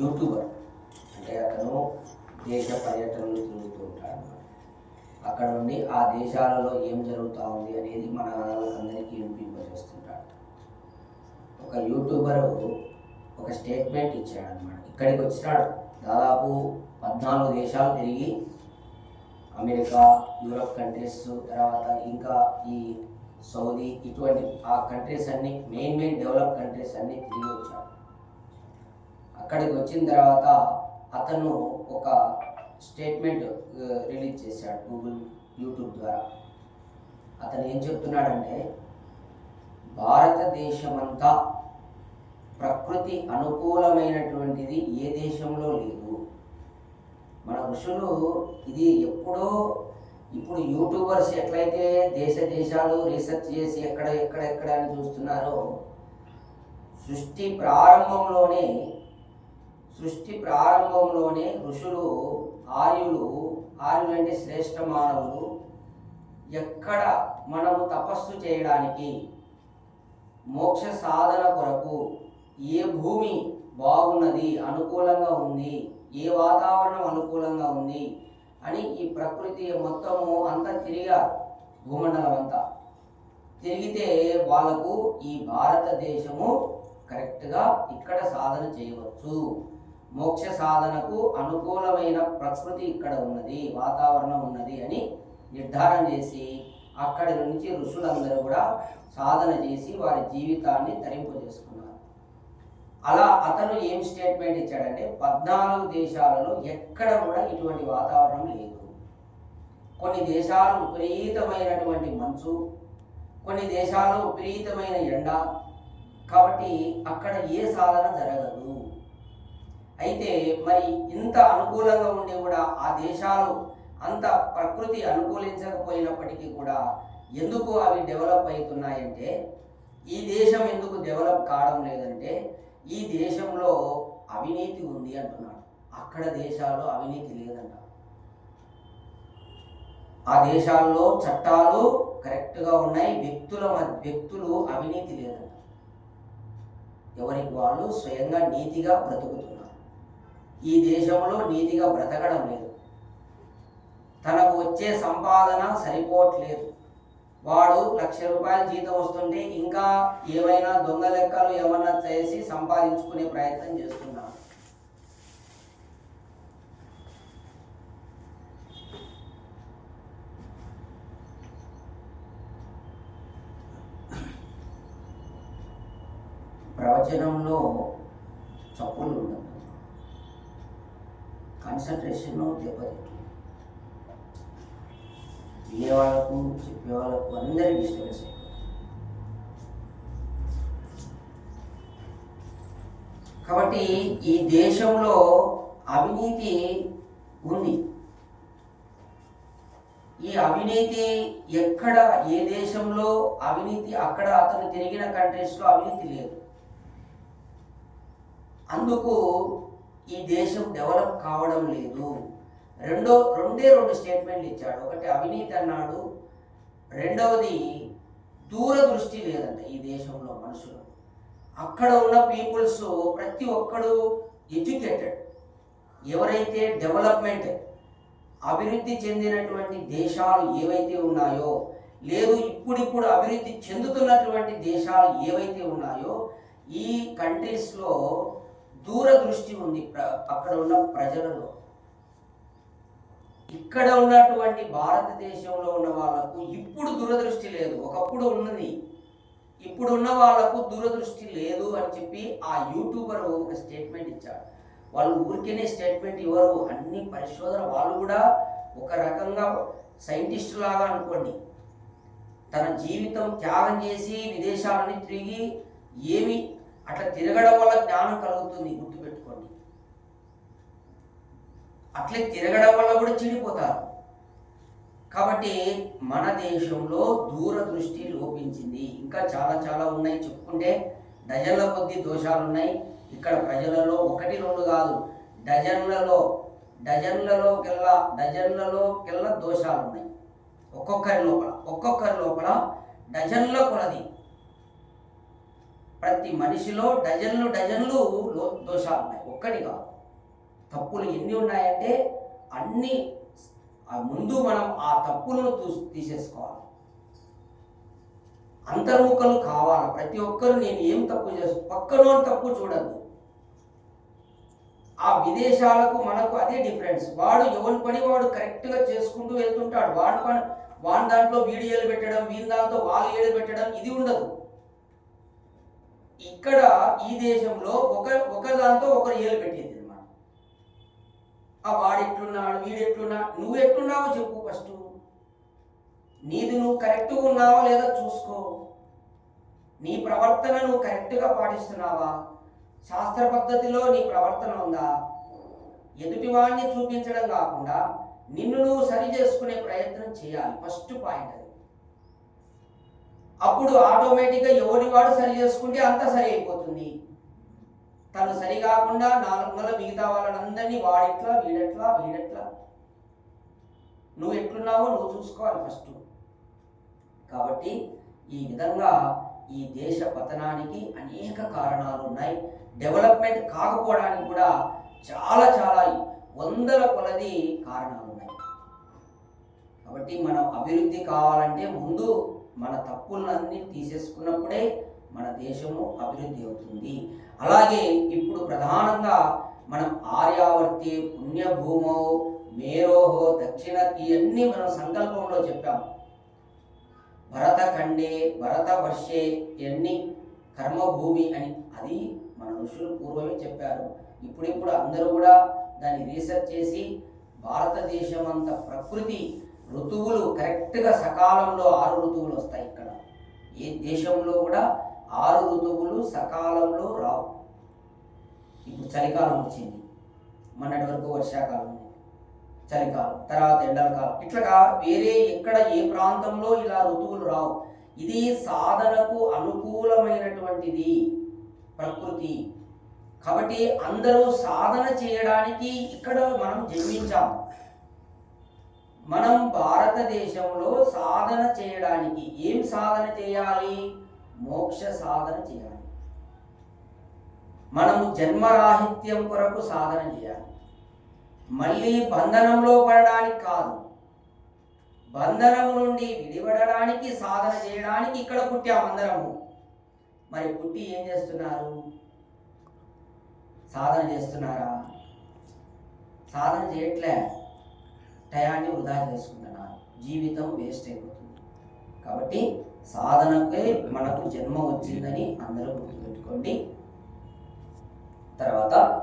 YouTuber. అంటే అతను దేశ పర్యటనలు తిరుగుతూ ఉంటాడు. అక్కడ నుండి ఆ దేశాలలో ఏం జరుగుతూ ఉంది అనేది మన వాళ్ళకందరికీ వినిపింపజేస్తుంటాడు ఒక యూట్యూబర్ ఒక స్టేట్మెంట్ ఇచ్చాడు అనమాట ఇక్కడికి వచ్చినాడు. దాదాపు పద్నాలుగు దేశాలు తిరిగి అమెరికా యూరప్ కంట్రీస్ తర్వాత ఇంకా ఈ సౌదీ ఇటువంటి ఆ కంట్రీస్ అన్ని మెయిన్ మెయిన్ డెవలప్ కంట్రీస్ అన్ని తిరిగి వచ్చాడు అక్కడికి వచ్చిన తర్వాత అతను ఒక స్టేట్మెంట్ రిలీజ్ చేశాడు గూగుల్ యూట్యూబ్ ద్వారా. అతను ఏం చెప్తున్నాడంటే భారతదేశమంతా ప్రకృతి అనుకూలమైనటువంటిది ఏ దేశంలో లేదు. మన ఋషులు ఇది ఎప్పుడో ఇప్పుడు యూట్యూబర్స్ ఎట్లయితే దేశ దేశాలు రీసెర్చ్ చేసి ఎక్కడ ఎక్కడ ఎక్కడ అని చూస్తున్నారో సృష్టి ప్రారంభంలోనే సృష్టి ప్రారంభంలోనే ఋషులు ఆర్యులు ఆర్యులు అంటే శ్రేష్ఠ మానవులు ఎక్కడ మనము తపస్సు చేయడానికి మోక్ష సాధన కొరకు ఏ భూమి బాగున్నది అనుకూలంగా ఉంది ఏ వాతావరణం అనుకూలంగా ఉంది అని ఈ ప్రకృతి మొత్తము అంతా తిరిగారు భూమండలం అంతా. తిరిగితే వాళ్ళకు ఈ భారతదేశము కరెక్ట్గా ఇక్కడ సాధన చేయవచ్చు. మోక్ష సాధనకు అనుకూలమైన ప్రకృతి ఇక్కడ ఉన్నది వాతావరణం ఉన్నది అని నిర్ధారణ చేసి అక్కడి నుంచి ఋషులందరూ కూడా సాధన చేసి వారి జీవితాన్ని తరింపజేసుకున్నారు. అలా అతను ఏం స్టేట్మెంట్ ఇచ్చాడంటే పద్నాలుగు దేశాలలో ఎక్కడ కూడా ఇటువంటి వాతావరణం లేదు. కొన్ని దేశాలు విపరీతమైనటువంటి మంచు కొన్ని దేశాల్లో విపరీతమైన ఎండ కాబట్టి అక్కడ ఏ సాధన జరగదు. అయితే మరి ఇంత అనుకూలంగా ఉండి కూడా ఆ దేశాలు అంత ప్రకృతి అనుకూలించకపోయినప్పటికీ కూడా ఎందుకు అవి డెవలప్ అవుతున్నాయంటే ఈ దేశం ఎందుకు డెవలప్ కావడం లేదంటే ఈ దేశంలో అవినీతి ఉంది అంటున్నాడు. అక్కడ దేశాల్లో అవినీతి లేదంట. ఆ దేశాల్లో చట్టాలు కరెక్ట్గా ఉన్నాయి వ్యక్తుల మధ్య వ్యక్తులు అవినీతి లేదంట. ఎవరికి వాళ్ళు స్వయంగా నీతిగా బ్రతుకుతున్నారు. ఈ దేశంలో నీతిగా బ్రతకడం లేదు. తనకు వచ్చే సంపాదన సరిపోవట్లేదు. వాడు లక్ష రూపాయల జీతం వస్తుంటే ఇంకా ఏవైనా దొంగ లెక్కలు ఏమన్నా చేసి సంపాదించుకునే ప్రయత్నం చేస్తున్నాడు ప్రవచనంలో చప్పులు ఉండదు కాన్సన్ట్రేషన్ దెబ్బతింటుంది. వినేవాళ్ళకు చెప్పేవాళ్ళకు అందరికీ డిస్టర్బెన్స్ అయిపోతుంది. కాబట్టి ఈ దేశంలో అవినీతి ఉంది. ఈ అవినీతి ఎక్కడ ఏ దేశంలో అవినీతి అక్కడ అతను తిరిగిన కంట్రీస్లో అవినీతి లేదు. అందుకు ఈ దేశం డెవలప్ కావడం లేదు. రెండో రెండే రెండు స్టేట్మెంట్లు ఇచ్చాడు. ఒకటి అవినీతి అన్నాడు. రెండవది దూరదృష్టి లేదంట ఈ దేశంలో మనుషులు. అక్కడ ఉన్న పీపుల్స్ ప్రతి ఒక్కడు ఎడ్యుకేటెడ్. ఎవరైతే డెవలప్మెంట్ అభివృద్ధి చెందినటువంటి దేశాలు ఏవైతే ఉన్నాయో లేదు ఇప్పుడిప్పుడు అభివృద్ధి చెందుతున్నటువంటి దేశాలు ఏవైతే ఉన్నాయో ఈ కంట్రీస్లో దూరదృష్టి ఉంది ప్ర అక్కడ ఉన్న ప్రజలలో. ఇక్కడ ఉన్నటువంటి భారతదేశంలో ఉన్న వాళ్ళకు ఇప్పుడు దూరదృష్టి లేదు. ఒకప్పుడు ఉన్నది. ఇప్పుడు ఉన్న వాళ్ళకు దూరదృష్టి లేదు అని చెప్పి ఆ యూట్యూబర్ ఒక స్టేట్మెంట్ ఇచ్చాడు. వాళ్ళు ఊరికేనే స్టేట్మెంట్ ఇవ్వరు. అన్ని పరిశోధన వాళ్ళు కూడా ఒక రకంగా సైంటిస్ట్ లాగా అనుకోండి. తన జీవితం త్యాగం చేసి విదేశాలని తిరిగి ఏమి అట్లా తిరగడం వల్ల జ్ఞానం కలుగుతుంది గుర్తుపెట్టుకోండి. అట్లే తిరగడం వల్ల కూడా చెడిపోతారు. కాబట్టి మన దేశంలో దూరదృష్టి లోపించింది. ఇంకా చాలా చాలా ఉన్నాయి చెప్పుకుంటే డజన్ల కొద్ది దోషాలు ఉన్నాయి. ఇక్కడ ప్రజలలో ఒకటి రెండు కాదు డజన్లలో డజన్లలోకెల్లా డజన్లలోకెల్లా దోషాలు ఉన్నాయి. ఒక్కొక్కరి లోపల ఒక్కొక్కరి లోపల డజన్ల కొలది. ప్రతి మనిషిలో డజన్లు డజన్లు లో- దోషాలు ఉన్నాయి. ఒక్కటి కాదు. తప్పులు ఎన్ని ఉన్నాయంటే అన్ని ముందు మనం ఆ తప్పులను తూ- తీసేసుకోవాలి. అంతర్ముఖలు కావాలి? ప్రతి ఒక్కరు నేను ఏం తప్పు చేస్తాను పక్కనో తప్పు చూడద్దు. ఆ విదేశాలకు మనకు అదే డిఫరెన్స్. వాడు ఎవరి పని వాడు కరెక్ట్గా చేసుకుంటూ వెళ్తుంటాడు. వాడి పని వాడి దాంట్లో వీడియోలు పెట్టడం వీని దాంట్లో వాళ్ళు ఏడు పెట్టడం ఇది ఉండదు. ఇక్కడ ఈ దేశంలో ఒక ఒకదాంతో ఒకరు ఏలు పెట్టింది అనమాట ఆ వాడు ఎట్లున్నాడు వీడు ఎట్లున్నా నువ్వు ఎట్లున్నావో చెప్పు ఫస్ట్. నీది నువ్వు కరెక్ట్గా ఉన్నావా లేదా చూసుకో. నీ ప్రవర్తన నువ్వు కరెక్ట్గా పాటిస్తున్నావా? శాస్త్ర పద్ధతిలో నీ ప్రవర్తన ఉందా? ఎదుటివాడిని చూపించడం కాకుండా నిన్ను నువ్వు సరి చేసుకునే ప్రయత్నం చేయాలి. ఫస్ట్ పాయింట్ అది. అప్పుడు ఆటోమేటిక్గా ఎవరి వాడు సరి చేసుకుంటే అంత సరి అయిపోతుంది. తను సరి కాకుండా నార్మల్ మిగతా వాళ్ళందరినీ వాడిట్లా వీడట్లా వీడట్లా? నువ్వు ఎట్లున్నావో నువ్వు చూసుకోవాలి ఫస్ట్ కాబట్టి ఈ విధంగా ఈ దేశ పతనానికి అనేక కారణాలు ఉన్నాయి. డెవలప్మెంట్ కాకపోవడానికి కూడా చాలా చాలా వందల కొలది కారణాలు ఉన్నాయి. కాబట్టి మనం అభివృద్ధి కావాలంటే ముందు మన తప్పులన్నీ తీసేసుకున్నప్పుడే మన దేశము అభివృద్ధి అవుతుంది. అలాగే ఇప్పుడు ప్రధానంగా మనం ఆర్యావర్తి పుణ్యభూమో మేరోహో దక్షిణ ఇవన్నీ మనం సంకల్పంలో చెప్పాం. భరతఖండే భరత వర్షే ఇవన్నీ కర్మభూమి అని అది మన ఋషులు పూర్వమే చెప్పారు. ఇప్పుడిప్పుడు అందరూ కూడా దాన్ని రీసెర్చ్ చేసి భారతదేశం అంత ప్రకృతి ఋతువులు కరెక్ట్గా సకాలంలో ఆరు ఋతువులు వస్తాయి ఇక్కడ. ఏ దేశంలో కూడా ఆరు ఋతువులు సకాలంలో రావు. ఇప్పుడు చలికాలం వచ్చింది. మొన్నటి వరకు వర్షాకాలం ఉంది. చలికాలం తర్వాత ఎండలకాలం ఇట్లాగా వేరే ఎక్కడ ఏ ప్రాంతంలో ఇలా ఋతువులు రావు. ఇది సాధనకు అనుకూలమైనటువంటిది ప్రకృతి. కాబట్టి అందరూ సాధన చేయడానికి ఇక్కడ మనం జన్మించాము మనం భారతదేశంలో సాధన చేయడానికి ఏం సాధన చేయాలి? మోక్ష సాధన చేయాలి. మనము జన్మరాహిత్యం కొరకు సాధన చేయాలి. మళ్ళీ బంధనంలో పడడానికి కాదు. బంధనం నుండి విడిపడడానికి సాధన చేయడానికి ఇక్కడ పుట్టాం అందరము. మరి పుట్టి ఏం చేస్తున్నారు? సాధన చేస్తున్నారా? సాధన చేయట్లే. టయాన్ని వృధా చేసుకుంటున్నారు. జీవితం వేస్ట్ అయిపోతుంది. కాబట్టి సాధనకే మనకు జన్మ వచ్చిందని అందరూ గుర్తుపెట్టుకోండి. తర్వాత